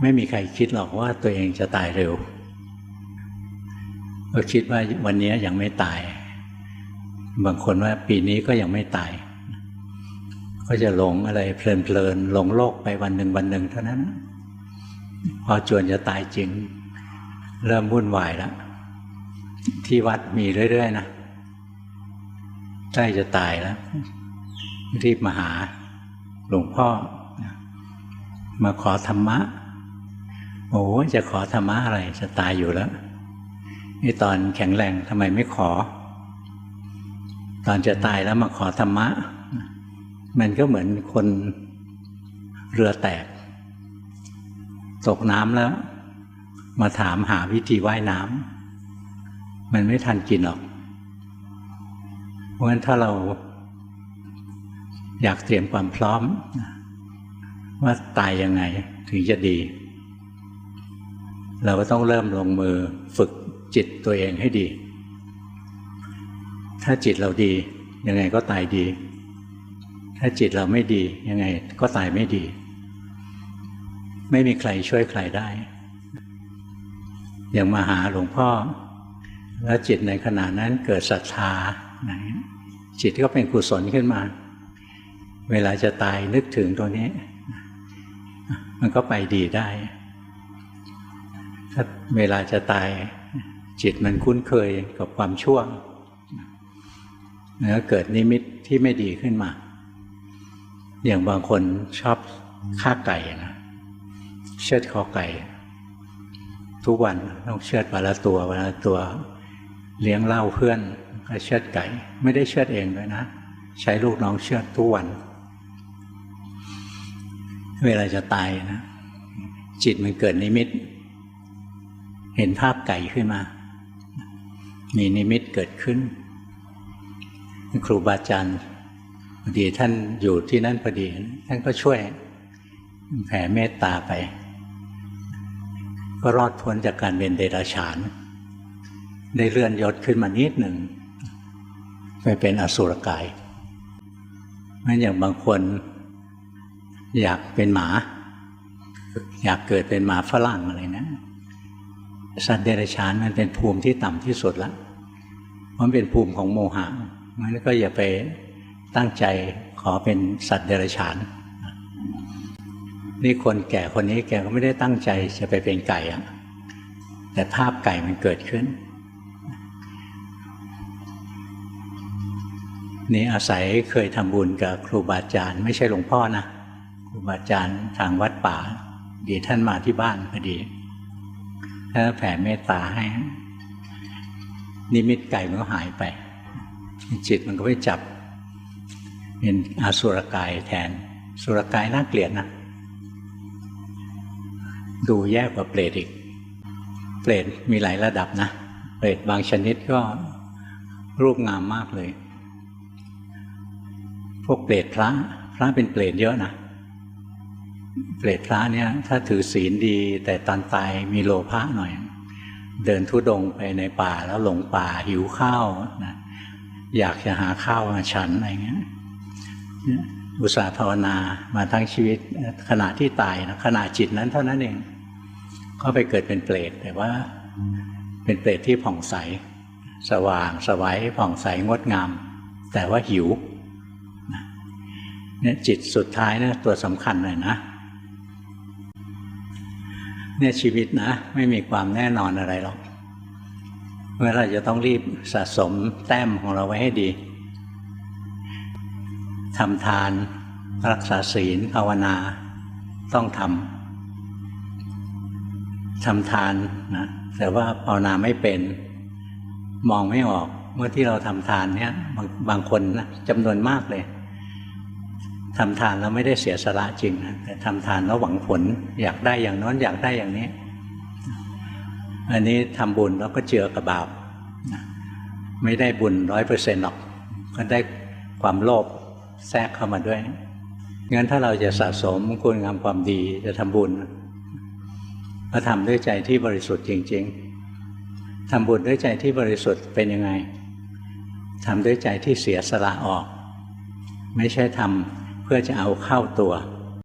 ไม่มีใครคิดหรอกว่าตัวเองจะตายเร็ว ก็คิดว่าวันนี้ยังไม่ตาย บางคนว่าปีนี้ก็ยังไม่ตาย ก็จะหลงอะไรเพลินๆหลงโลกไปวันหนึ่งวันหนึ่งเท่านั้น พอจวนจะตายจริง เริ่มวุ่นวายแล้วที่วัดมีเรื่อยๆนะใกล้จะตายแล้ว รีบมาหาหลวงพ่อมาขอธรรมะ โอ้จะขอธรรมะอะไรจะตายอยู่แล้ว นี่ตอนแข็งแรงทำไมไม่ขอ ตอนจะตายแล้วมาขอธรรมะ มันก็เหมือนคนเรือแตก ตกน้ำแล้ว มาถามหาวิธีว่ายน้ำมันไม่ทันกินหรอก เพราะฉะนั้นถ้าเราอยากเตรียมความพร้อม ว่าตายยังไงถึงจะดี เราก็ต้องเริ่มลงมือฝึกจิตตัวเองให้ดี ถ้าจิตเราดี ยังไงก็ตายดี ถ้าจิตเราไม่ดี ยังไงก็ตายไม่ดี ไม่มีใครช่วยใครได้ อย่างมาหาหลวงพ่อ แล้วจิตในขณะนั้นเกิดศรัทธาจิตก็เป็นกุศลขึ้นมา เวลาจะตายนึกถึงตัวนี้ มันก็ไปดีได้ ถ้าเวลาจะตาย จิตมันคุ้นเคยกับความชั่วแล้วเกิดนิมิตที่ไม่ดีขึ้นมา อย่างบางคนชอบฆ่าไก่นะเชือดคอไก่ ทุกวันต้องเชือดวันละตัววันละตัว เลี้ยงเหล้าเพื่อนก็เชือดไก่ ไม่ได้เชือดเองด้วยนะ ใช้ลูกน้องเชือดทุกวัน เวลาจะตายนะ จิตมันเกิดนิมิต เห็นภาพไก่ขึ้นมามีนิมิตเกิดขึ้น ครูบาอาจารย์พอดีท่านอยู่ที่นั่นพอดี ท่านก็ช่วยแผ่เมตตาไป ก็รอดพ้นจากการเป็นเดรัจฉาน ได้เลื่อนยศขึ้นมานิดหนึ่งไปเป็นอสุรกายมันอย่างบางคนอยากเป็นหมา อยากเกิดเป็นหมาฝรั่งอะไรนะ สัตว์เดรัจฉานมันเป็นภูมิที่ต่ำที่สุดแล้วมันเป็นภูมิของโมหะมันก็อย่าไปตั้งใจขอเป็นสัตว์เดรัจฉาน นี่คนแก่คนนี้แกก็ไม่ได้ตั้งใจจะไปเป็นไก่อะแต่ภาพไก่มันเกิดขึ้น นี่อาศัยเคยทำบุญกับครูบาอาจารย์ ไม่ใช่หลวงพ่อนะครูบาอาจารย์ทางวัดป่า ดีท่านมาที่บ้านพอดี ถ้าแผ่เมตตาให้ นิมิตไก่มันก็หายไป จิตมันก็ไปจับ เป็นอสุรกายแทน สุรกายน่าเกลียดนะ ดูแย่กว่าเปรตอีก เปรตมีหลายระดับนะ เปรตบางชนิดก็รูปงามมากเลย พวกเปรตพระ พระเป็นเปรตเยอะนะ เปรตพระเนี่ย ถ้าถือศีลดี แต่ตอนตายมีโลภะหน่อย เดินทุดงไปในป่าแล้วหลงป่าหิวข้าวนะอยากจะหาข้าวมาฉันอะไรเงี้ยอุตสาห์ภาวนามาทั้งชีวิตขณะที่ตายนะขณะจิตนั้นเท่านั้นเอง ก็ไปเกิดเป็นเปรตแต่ว่า เป็นเปรตที่ผ่องใส สว่างสวัยผ่องใสงดงาม แต่ว่าหิวเนี่ยจิตสุดท้ายนะตัวสำคัญเลยนะ เนี่ยชีวิตนะ ไม่มีความแน่นอนอะไรหรอกเมื่อเราจะต้องรีบสะสมแต้มของเราไว้ให้ดีทำทาน รักษาศีลภาวนา ต้องทำทำทานนะแต่ว่าภาวนาไม่เป็น มองไม่ออก เมื่อที่เราทำทานเนี่ยบางบางคนนะจำนวนมากเลย ทำทานแล้วไม่ได้เสียสละจริงนะแต่ทำทานแล้วหวังผล อยากได้อย่างน้นอยากได้อย่างนี้ อันนี้ทำบุญแล้วก็เจือกับบาปไม่ได้บุญร้อยเปอร์เซ็นต์หรอก ก็ได้ความโลภแทรกเข้ามาด้วยงั้นถ้าเราจะสะสมคุณงามความดีจะทำบุญก็ทำด้วยใจที่บริสุทธิ์จริง ๆทำบุญด้วยใจที่บริสุทธิ์เป็นยังไงทำด้วยใจที่เสียสละออก ไม่ใช่ทำ เพื่อจะเอาเข้าตัว